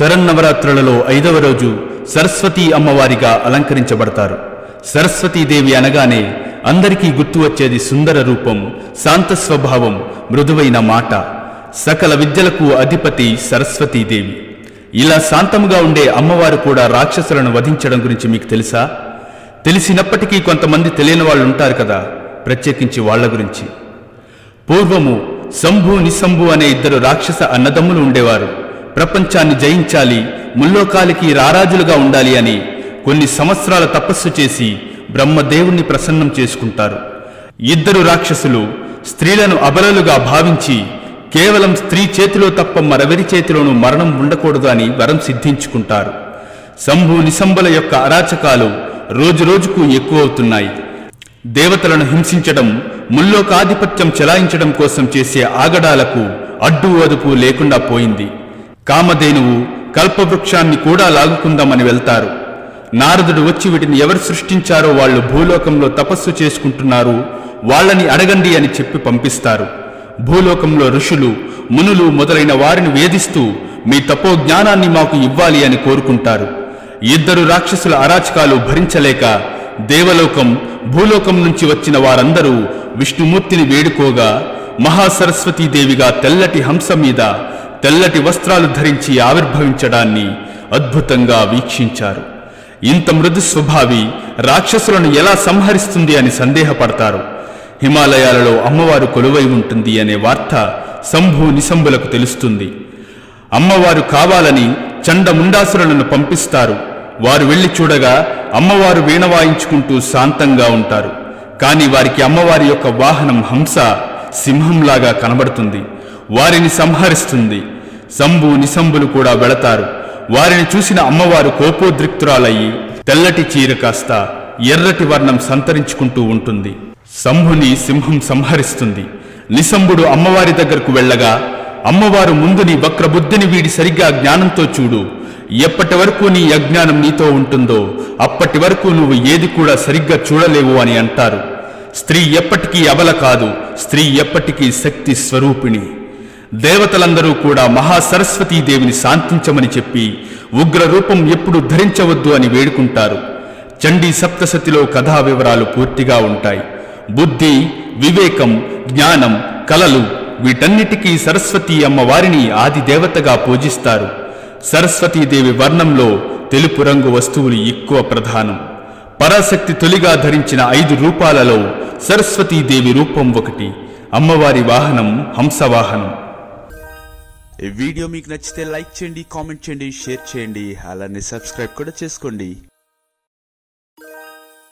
శరన్నవరాత్రులలో ఐదవ రోజు సరస్వతీ అమ్మవారిగా అలంకరించబడతారు. సరస్వతీదేవి అనగానే అందరికీ గుర్తు వచ్చేది సుందర రూపం శాంత స్వభావం మృదువైన మాట. సకల విద్యలకు అధిపతి సరస్వతీదేవి ఇలా శాంతముగా ఉండే అమ్మవారు కూడా రాక్షసులను వధించడం గురించి మీకు తెలుసా? తెలిసినప్పటికీ కొంతమంది తెలియని వాళ్ళు ఉంటారు కదా ప్రత్యేకించి వాళ్ళ గురించి. పూర్వము శంభు నిశంభు అనే ఇద్దరు రాక్షస అన్నదమ్ములు ఉండేవారు. ప్రపంచాన్ని జయించాలి ముల్లోకాలికి రారాజులుగా ఉండాలి అని కొన్ని సంవత్సరాల తపస్సు చేసి బ్రహ్మదేవుణ్ణి ప్రసన్నం చేసుకుంటారు. ఇద్దరు రాక్షసులు స్త్రీలను అబలలుగా భావించి కేవలం స్త్రీ చేతిలో తప్ప మరెవరి చేతిలోనూ మరణం ఉండకూడదు అని వరం సిద్ధించుకుంటారు. శంభు నిశంబల యొక్క అరాచకాలు రోజురోజుకు ఎక్కువవుతున్నాయి. దేవతలను హింసించడం ముల్లోకాధిపత్యం చెలాయించడం కోసం చేసే ఆగడాలకు అడ్డు అదుపు లేకుండా పోయింది. కామధేనువు కల్పవృక్షాన్ని కూడా లాగుకుందామని వెళ్తారు. నారదుడు వచ్చి వీటిని ఎవరు సృష్టించారో వాళ్ళు భూలోకంలో తపస్సు చేసుకుంటున్నారు వాళ్ళని అడగండి అని చెప్పి పంపిస్తారు. భూలోకంలో ఋషులు మునులు మొదలైన వారిని వేధిస్తూ మీ తపో జ్ఞానాన్ని మాకు ఇవ్వాలి అని కోరుకుంటారు. ఇద్దరు రాక్షసుల అరాచకాలు భరించలేక దేవలోకం భూలోకం నుంచి వచ్చిన వారందరూ విష్ణుమూర్తిని వేడుకోగా మహాసరస్వతీదేవిగా తెల్లటి హంస మీద తెల్లటి వస్త్రాలు ధరించి ఆవిర్భవించడాన్ని అద్భుతంగా వీక్షించారు. ఇంత మృదు స్వభావి రాక్షసులను ఎలా సంహరిస్తుంది అని సందేహపడతారు. హిమాలయాలలో అమ్మవారు కొలువై ఉంటుంది అనే వార్త శంభు నిశంభులకు తెలుస్తుంది. అమ్మవారు కావాలని చండముండాసురులను పంపిస్తారు. వారు వెళ్ళి చూడగా అమ్మవారు వీణ వాయించుకుంటూ శాంతంగా ఉంటారు. కానీ వారికి అమ్మవారి యొక్క వాహనం హంస సింహంలాగా కనబడుతుంది. వారిని సంహరిస్తుంది. శంభు నిశంబులు కూడా వెళతారు. వారిని చూసిన అమ్మవారు కోపోద్రిక్తురాలయ్యి తెల్లటి చీర కాస్త ఎర్రటి వర్ణం సంతరించుకుంటూ ఉంటుంది. శంభుని సింహం సంహరిస్తుంది. నిశంబుడు అమ్మవారి దగ్గరకు వెళ్ళగా అమ్మవారు ముందు నీ వక్రబుద్ధిని వీడి సరిగ్గా జ్ఞానంతో చూడు. ఎప్పటి వరకు నీ అజ్ఞానం నీతో ఉంటుందో అప్పటి వరకు నువ్వు ఏది కూడా సరిగ్గా చూడలేవు అని అంటారు. స్త్రీ ఎప్పటికీ అవల కాదు. స్త్రీ ఎప్పటికీ శక్తి స్వరూపిణి. దేవతలందరూ కూడా మహాసరస్వతీదేవిని శాంతించమని చెప్పి ఉగ్రరూపం ఎప్పుడు ధరించవద్దు అని వేడుకుంటారు. చండీ సప్తసతిలో కథా వివరాలు పూర్తిగా ఉంటాయి. బుద్ధి వివేకం జ్ఞానం కలలు వీటన్నిటికీ సరస్వతీ అమ్మవారిని ఆది దేవతగా పూజిస్తారు. సరస్వతీదేవి వర్ణంలో తెలుపు రంగు వస్తువులు ఎక్కువ ప్రధానం. పరాశక్తి తొలిగా ధరించిన ఐదు రూపాలలో సరస్వతీదేవి రూపం ఒకటి. అమ్మవారి వాహనం హంసవాహనం. ఈ వీడియో మీకు నచ్చితే లైక్ చేయండి కామెంట్ చేయండి షేర్ చేయండి అలానే సబ్స్క్రైబ్ కూడా చేసుకోండి.